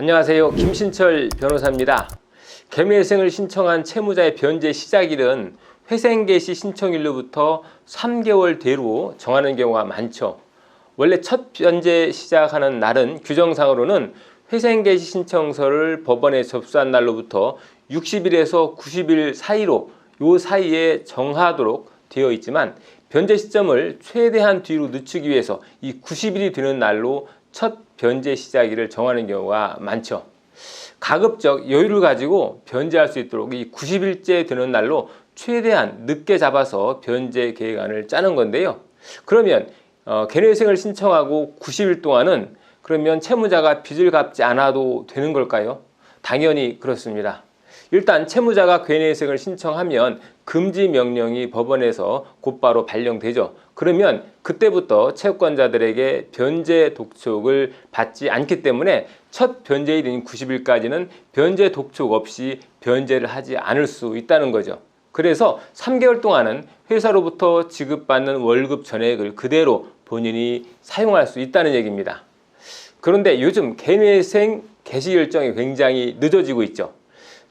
안녕하세요. 김신철 변호사입니다. 개미회생을 신청한 채무자의 변제 시작일은 회생 개시 신청일로부터 3개월 뒤로 정하는 경우가 많죠. 원래 첫 변제 시작하는 날은 규정상으로는 회생 개시 신청서를 법원에 접수한 날로부터 60일에서 90일 사이로 요 사이에 정하도록 되어 있지만 변제 시점을 최대한 뒤로 늦추기 위해서 이 90일이 되는 날로 첫 변제 시작일을 정하는 경우가 많죠. 가급적 여유를 가지고 변제할 수 있도록 이 90일째 되는 날로 최대한 늦게 잡아서 변제 계획안을 짜는 건데요. 그러면 어, 개뇌생을 신청하고 90일 동안은 그러면 채무자가 빚을 갚지 않아도 되는 걸까요? 당연히 그렇습니다. 일단 채무자가 괴뇌생을 신청하면 금지 명령이 법원에서 곧바로 발령되죠. 그러면 그때부터 채권자들에게 변제 독촉을 받지 않기 때문에 첫 변제일인 90일까지는 변제 독촉 없이 변제를 하지 않을 수 있다는 거죠. 그래서 3개월 동안은 회사로부터 지급받는 월급 전액을 그대로 본인이 사용할 수 있다는 얘기입니다. 그런데 요즘 개뇌생 개시 결정이 굉장히 늦어지고 있죠.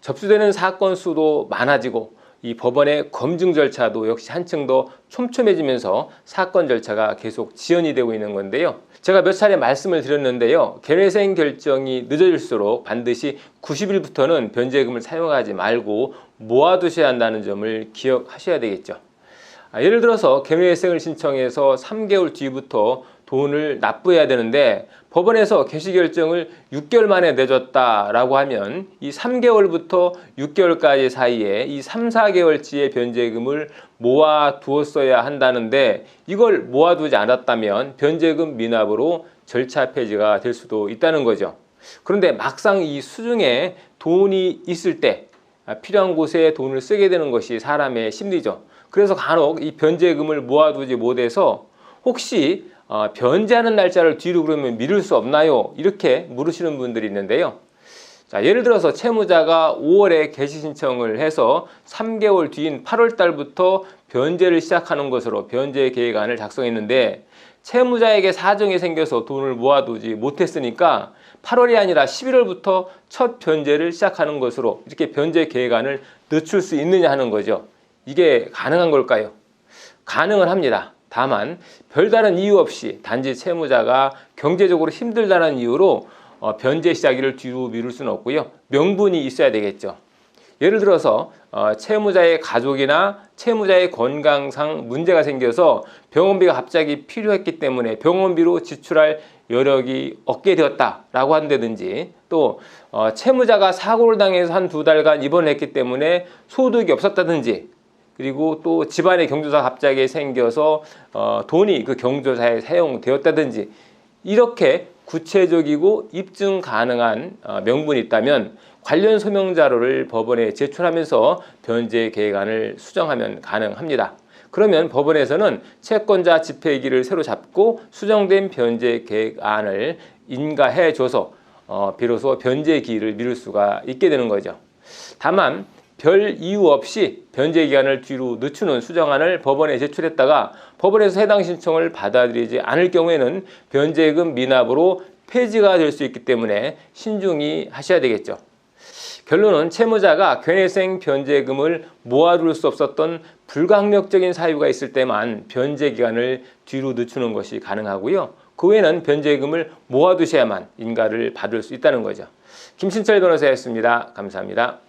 접수되는 사건 수도 많아지고 이 법원의 검증 절차도 역시 한층 더 촘촘해지면서 사건 절차가 계속 지연이 되고 있는 건데요. 제가 몇 차례 말씀을 드렸는데요. 개회생 결정이 늦어질수록 반드시 90일부터는 변제금을 사용하지 말고 모아두셔야 한다는 점을 기억하셔야 되겠죠. 아, 예를 들어서 개회생을 신청해서 3개월 뒤부터 돈을 납부해야 되는데 법원에서 개시 결정을 6개월 만에 내줬다라고 하면 이 3개월부터 6개월까지 사이에 이 3, 4개월치의 변제금을 모아 두었어야 한다는데 이걸 모아두지 않았다면 변제금 미납으로 절차 폐지가 될 수도 있다는 거죠. 그런데 막상 이 수중에 돈이 있을 때 아, 필요한 곳에 돈을 쓰게 되는 것이 사람의 심리죠. 그래서 간혹 이 변제금을 모아두지 못해서 혹시 어, 변제하는 날짜를 뒤로 그러면 미룰 수 없나요? 이렇게 물으시는 분들이 있는데요. 자, 예를 들어서 채무자가 5월에 개시 신청을 해서 3개월 뒤인 8월 달부터 변제를 시작하는 것으로 변제 계획안을 작성했는데 채무자에게 사정이 생겨서 돈을 모아두지 못했으니까 8월이 아니라 11월부터 첫 변제를 시작하는 것으로 이렇게 변제 계획안을 늦출 수 있느냐 하는 거죠. 이게 가능한 걸까요? 가능은 합니다. 다만 별다른 이유 없이 단지 채무자가 경제적으로 힘들다는 이유로 어, 변제 시작일을 뒤로 미룰 수는 없고요. 명분이 있어야 되겠죠. 예를 들어서 어, 채무자의 가족이나 채무자의 건강상 문제가 생겨서 병원비가 갑자기 필요했기 때문에 병원비로 지출할 여력이 없게 되었다라고 한다든지 또 어, 채무자가 사고를 당해서 한 두 달간 입원을 했기 때문에 소득이 없었다든지 그리고 또 집안에 경조사 갑자기 생겨서 어, 돈이 그 경조사에 사용되었다든지 이렇게 구체적이고 입증 가능한 어, 명분이 있다면 관련 소명 자료를 법원에 제출하면서 변제 계획안을 수정하면 가능합니다. 그러면 법원에서는 채권자 집행기를 새로 잡고 수정된 변제 계획안을 인가해 줘서 어, 비로소 변제 기일을 미룰 수가 있게 되는 거죠. 다만 별 이유 없이 변제 기간을 뒤로 늦추는 수정안을 법원에 제출했다가 법원에서 해당 신청을 받아들이지 않을 경우에는 변제금 미납으로 폐지가 될 수 있기 때문에 신중히 하셔야 되겠죠. 결론은 채무자가 괴뇌생 변제금을 모아둘 수 없었던 불강력적인 사유가 있을 때만 변제 기간을 뒤로 늦추는 것이 가능하고요. 그 외에는 변제금을 모아두셔야만 인가를 받을 수 있다는 거죠. 김신철 변호사였습니다. 감사합니다.